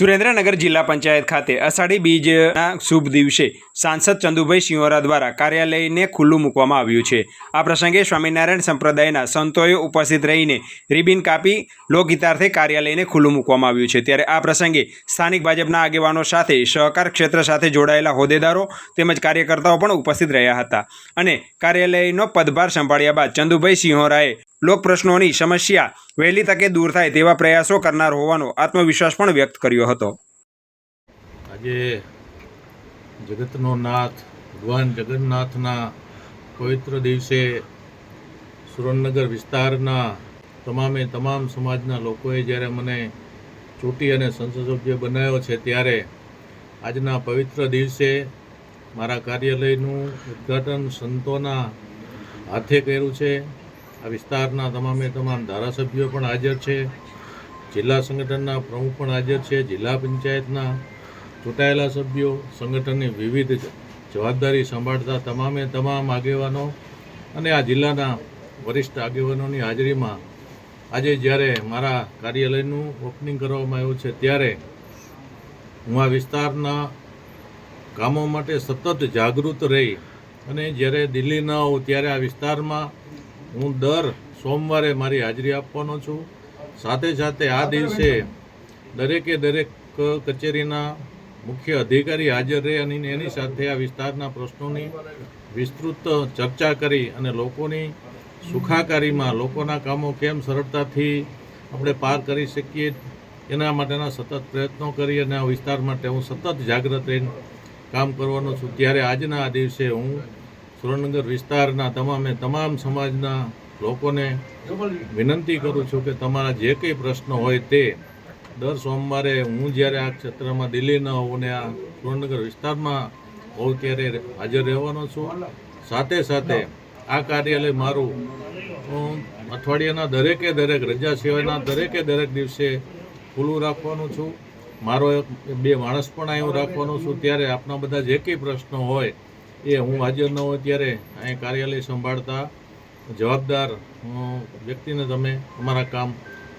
સુરેન્દ્રનગર જિલ્લા પંચાયત ખાતે અષાઢી બીજના શુભ દિવસે સાંસદ ચંદુભાઈ સિંહોરા દ્વારા કાર્યાલયને ખુલ્લું મૂકવામાં આવ્યું છે. આ પ્રસંગે સ્વામિનારાયણ સંપ્રદાયના સંતોએ ઉપસ્થિત રહીને રિબિન કાપી લોકહિતાર્થે કાર્યાલયને ખુલ્લું મૂકવામાં આવ્યું છે. ત્યારે આ પ્રસંગે સ્થાનિક ભાજપના આગેવાનો સાથે, સહકાર ક્ષેત્ર સાથે જોડાયેલા હોદ્દેદારો તેમજ કાર્યકર્તાઓ પણ ઉપસ્થિત રહ્યા હતા અને કાર્યાલયનો પદભાર સંભાળ્યા બાદ ચંદુભાઈ સિંહોરાએ લોક પ્રશ્નોની સમસ્યા વહેલી તકે દૂર થાય તેવા પ્રયાસો કરનાર હોવાનો આત્મવિશ્વાસ પણ વ્યક્ત કર્યો હતો. આજે જગતનો નાથ, ભગવાન જગન્નાથના પવિત્ર દિવસે સુરેન્દ્રનગર વિસ્તારના તમામે તમામ સમાજના લોકોએ જ્યારે મને ચૂંટી અને સંસદ સભ્ય બનાવ્યો છે ત્યારે આજના પવિત્ર દિવસે મારા કાર્યાલયનું ઉદ્ઘાટન સંતોના હાથે કર્યું છે. આ વિસ્તારના તમામે તમામ ધારાસભ્યો પણ હાજર છે. જિલ્લા સંગઠનના પ્રમુખ પણ હાજર છે. જિલ્લા પંચાયતના ચૂંટાયેલા સભ્યો, સંગઠનની વિવિધ જવાબદારી સંભાળતા તમામે તમામ આગેવાનો અને આ જિલ્લાના વરિષ્ઠ આગેવાનોની હાજરીમાં આજે જ્યારે મારા કાર્યાલયનું ઓપનિંગ કરવામાં આવ્યું છે, ત્યારે હું આ વિસ્તારના કામો માટે સતત જાગૃત રહી અને જ્યારે દિલ્હી ન હોઉં ત્યારે આ વિસ્તારમાં હું દર સોમવારે મારી હાજરી આપવાનો છું. સાથે સાથે આ દિવસે દરેકે દરેક કચેરીના મુખ્ય અધિકારી હાજર રહે અને એની સાથે આ વિસ્તારના પ્રશ્નોની વિસ્તૃત ચર્ચા કરી અને લોકોની સુખાકારીમાં લોકોના કામો કેમ સરળતાથી આપણે પાર કરી શકીએ એના માટેના સતત પ્રયત્નો કરી અને આ વિસ્તાર માટે હું સતત જાગૃત રહીને કામ કરવાનો છું. ત્યારે આજના આ દિવસે હું સુરેન્દ્રનગર વિસ્તારના તમામે તમામ સમાજના લોકોને વિનંતી કરું છું કે તમારા જે કંઈ પ્રશ્નો હોય તે દર સોમવારે હું જ્યારે આ ક્ષેત્રમાં દિલ્હી ન હોઉં ને આ સુરેન્દ્રનગર વિસ્તારમાં હોઉં ત્યારે હાજર રહેવાનો છું. સાથે સાથે આ કાર્યાલય મારું અઠવાડિયાના દરેકે દરેક રજા સિવાયના દરેકે દરેક દિવસે ખુલ્લું રાખવાનું છું. મારો બે માણસ પણ હું રાખવાનો છું. ત્યારે આપના બધા જે કંઈ પ્રશ્નો હોય એ હું હાજર ન હોય ત્યારે અહીં કાર્યાલય સંભાળતા જવાબદાર વ્યક્તિને તમે તમારા કામ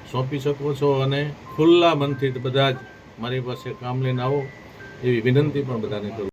સોંપી શકો છો અને ખુલ્લા મનથી બધા જ મારી પાસે કામ લઈને આવો એવી વિનંતી પણ બધાને કરું